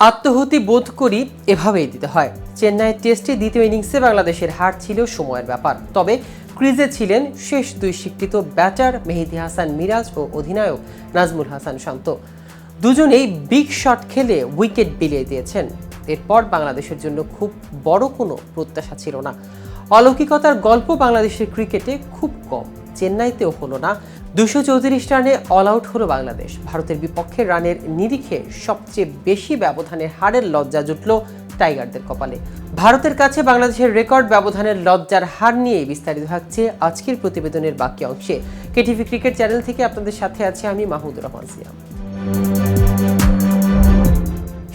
আত্মহতি বোধ করি এভাবেই দিতে হয়। চেন্নাই টেস্টে দ্বিতীয় ইনিংসে বাংলাদেশের হার ছিল সময়ের ব্যাপার। তবে ক্রিজে ছিলেন শেষ দুই স্বীকৃত ব্যাটার মেহেদি হাসান মিরাজ ও অধিনায়ক নাজমুল হাসান শান্ত। দুজনেই বিগ শট খেলে উইকেট বিলিয়ে দিয়েছেন। এরপর বাংলাদেশের জন্য খুব বড় কোনো প্রত্যাশা ছিল না। অলৌকিকতার গল্প বাংলাদেশের ক্রিকেটে খুব কম। চেন্নাইতেও হলো না। দুশো চৌত্রিশ রানে অল আউট হলো বাংলাদেশ। ভারতের বিপক্ষে রানের নিরিখে সবচেয়ে বেশি ব্যবধানের হারের লজ্জা জুটল টাইগারদের কপালে। ভারতের কাছে বাংলাদেশের রেকর্ড ব্যবধানের লজ্জার হার নিয়ে বিস্তারিত থাকছে আজকের প্রতিবেদনের বাকি অংশে। কেটিভি ক্রিকেট চ্যানেল থেকে আপনাদের সাথে আছে আমি মাহমুদুর রহমান সিয়াম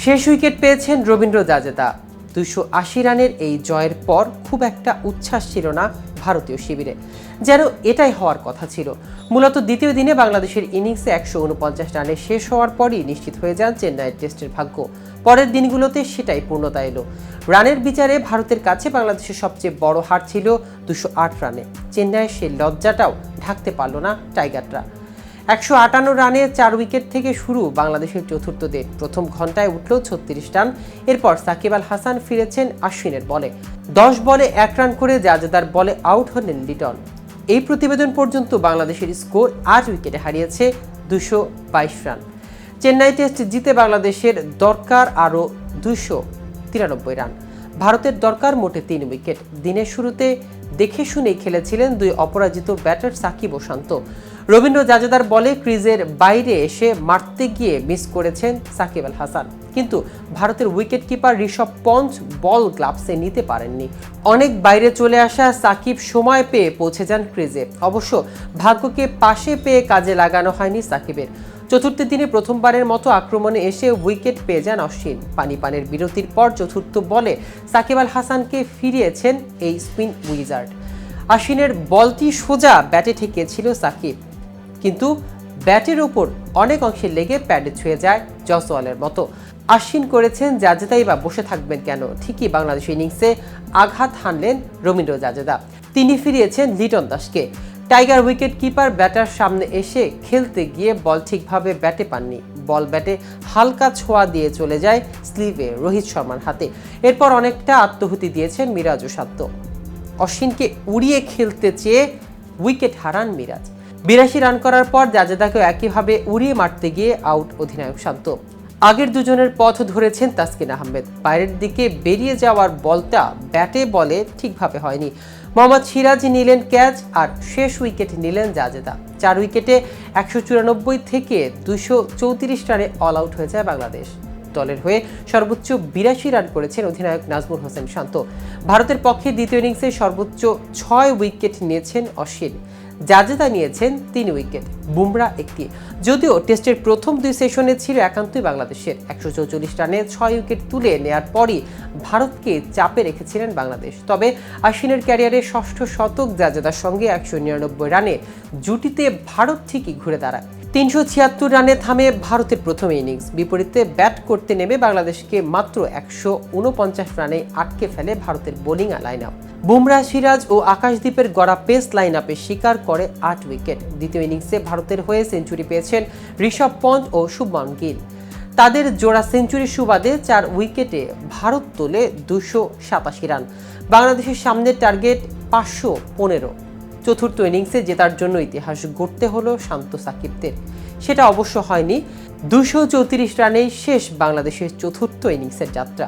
শেষ উইকেট পেয়েছেন রবীন্দ্র জাজেদা। দুশো আশি রানের এই জয়ের পর খুব একটা উচ্ছ্বাস ছিল না ভারতীয় শিবিরে। যেন এটাই হওয়ার কথা ছিল। মূলত দ্বিতীয় দিনে বাংলাদেশের ইনিংসে একশো উনপঞ্চাশ রানে শেষ হওয়ার পরই নিশ্চিত হয়ে যান চেন্নাইয়ের টেস্টের ভাগ্য। পরের দিনগুলোতে সেটাই পূর্ণতা এলো। রানের বিচারে ভারতের কাছে বাংলাদেশের সবচেয়ে বড় হার ছিল দুশো আট রানে। চেন্নাইয়ের সেই লজ্জাটাও ঢাকতে পারল না টাইগাররা। একশো আটান্ন রানে চার উইকেট থেকে শুরু বাংলাদেশের চতুর্থ দিন। প্রথম ঘন্টায় উঠল ছত্রিশ রান, এরপর সাকিব আল হাসান ফিরেছেন আশ্বিনের বলে। দশ বলে এক রান করে জাজেদার বলে আউট হলেন লিটন। এই প্রতিবেদন পর্যন্ত বাংলাদেশের স্কোর আট উইকেটে হারিয়েছে দুশো বাইশ রান। চেন্নাই টেস্ট জিতে বাংলাদেশের দরকার আরও দুশো তিরানব্বই রান। ভারতের দরকার মোটে তিন উইকেট। দিনের শুরুতে দেখে শুনেই খেলেছিলেন দুই অপরাজিত ব্যাটার সাকিব ও শান্ত। রবীন্দ্র জাজেদার বলে ক্রিজের বাইরে এসে মারতে গিয়ে মিস করেছেন সাকিব আল হাসান। কিন্তু ভারতের উইকেট কিপার ঋষভ পঞ্চ বল গ্লাভসে নিতে পারেননি। অনেক বাইরে চলে আসা সাকিব সময় পেয়ে পৌঁছে যান ক্রিজে। অবশ্য ভাগ্যকে পাশে পেয়ে কাজে লাগানো হয়নি সাকিবের। চতুর্থ দিনে প্রথমবারের মতো আক্রমণে এসে উইকেট পেয়ে যান অশ্বিন। পানি পানের বিরতির পর চতুর্থ বলে সাকিব আল হাসানকে ফিরিয়েছেন এই স্পিন উইজার্ড। আশ্বিনের বলটি সোজা ব্যাটে ঠেকিয়েছিল সাকিব। কিন্তু ব্যাটের ওপর অনেক অংশে লেগে প্যাডে ছুঁয়ে যায় জসওয়ালের মতো। আশ্বিন করেছেন, জাজেদাই বা বসে থাকবেন কেন? ঠিকই বাংলাদেশ ইনিংসে আঘাত হানলেন রবীন্দ্র জাজেদা। তিনি ফিরিয়েছেন লিটন দাসকে। টাইগার উইকেট কিপার, ব্যাটার সামনে এসে খেলতে গিয়ে বল ঠিকভাবে ব্যাটে পাননি। বল ব্যাটে হালকা ছোঁয়া দিয়ে চলে যায় স্লিভে রোহিত শর্মার হাতে। এরপর অনেকটা আত্মহুতি দিয়েছেন মিরাজ ও সাত্য। অশ্বিনকে উড়িয়ে খেলতে চেয়ে উইকেট হারান মিরাজ। বিরাশি রান করার পর জাজেদাকে একইভাবে উড়িয়ে মারতে গিয়ে আউট অধিনায়ক শান্ত আগের দুজনের পথ ধরেছেন তাসকিন আহমেদ। বাইরের দিকে বেরিয়ে যাওয়ার বলটা ব্যাটে বলে ঠিকভাবে হয়নি। মোহাম্মদ সিরাজ নিলেন ক্যাচ আর শেষ উইকেট নিলেন জাজেদা। চার উইকেটে একশো চুরানব্বই থেকে দুশো চৌত্রিশ রানে অল আউট হয়ে যায় বাংলাদেশ। দলের হয়ে সর্বোচ্চ বিরাশি রান করেছেন অধিনায়ক নাজমুল হোসেন শান্ত। ভারতের পক্ষে দ্বিতীয় ইনিংসে সর্বোচ্চ ছয় উইকেট নিয়েছেন অশ্বিন। জাজেদা নিয়েছেন তিন উইকেট, বুমরা একটি। যদিও টেস্টের প্রথম দুই সেশনে ছিল একান্তই বাংলাদেশের। একশো চৌচল্লিশ রানে ছয় উইকেট তুলে নেয়ার পরই ভারতকে চাপে রেখেছিলেন বাংলাদেশ। তবে আশ্বিনের ক্যারিয়ারে ষষ্ঠ শতক জাজেদার সঙ্গে একশো নিরানব্বই রানে জুটিতে ভারত ঠিকই ঘুরে দাঁড়ায়। তিনশো ছিয়াত্তর রানে থামে ভারতের প্রথম ইনিংস। বিপরীতে ব্যাট করতে নেমে বাংলাদেশকে মাত্র একশো উনপঞ্চাশ রানে আটকে ফেলে ভারতের bowling line up. Bumrah, Siraj ও আকাশদ্বীপের গড়া পেস লাইন আপে শিকার করে আট উইকেট। দ্বিতীয় ইনিংসে ভারতের হয়ে সেঞ্চুরি পেয়েছেন ঋষভ পঞ্চ ও শুভমান গিল। তাদের জোড়া সেঞ্চুরি সুবাদে চার উইকেটে ভারত তোলে দুশো সাতাশি রান। বাংলাদেশের সামনের টার্গেট পাঁচশো পনেরো। চতুর্থ ইনিংসে জেতার জন্য ইতিহাস গড়তে হলো শান্ত সাকিবদের। সেটা অবশ্য হয়নি। দুশো চৌত্রিশ রানেই শেষ বাংলাদেশের চতুর্থ ইনিংসের যাত্রা।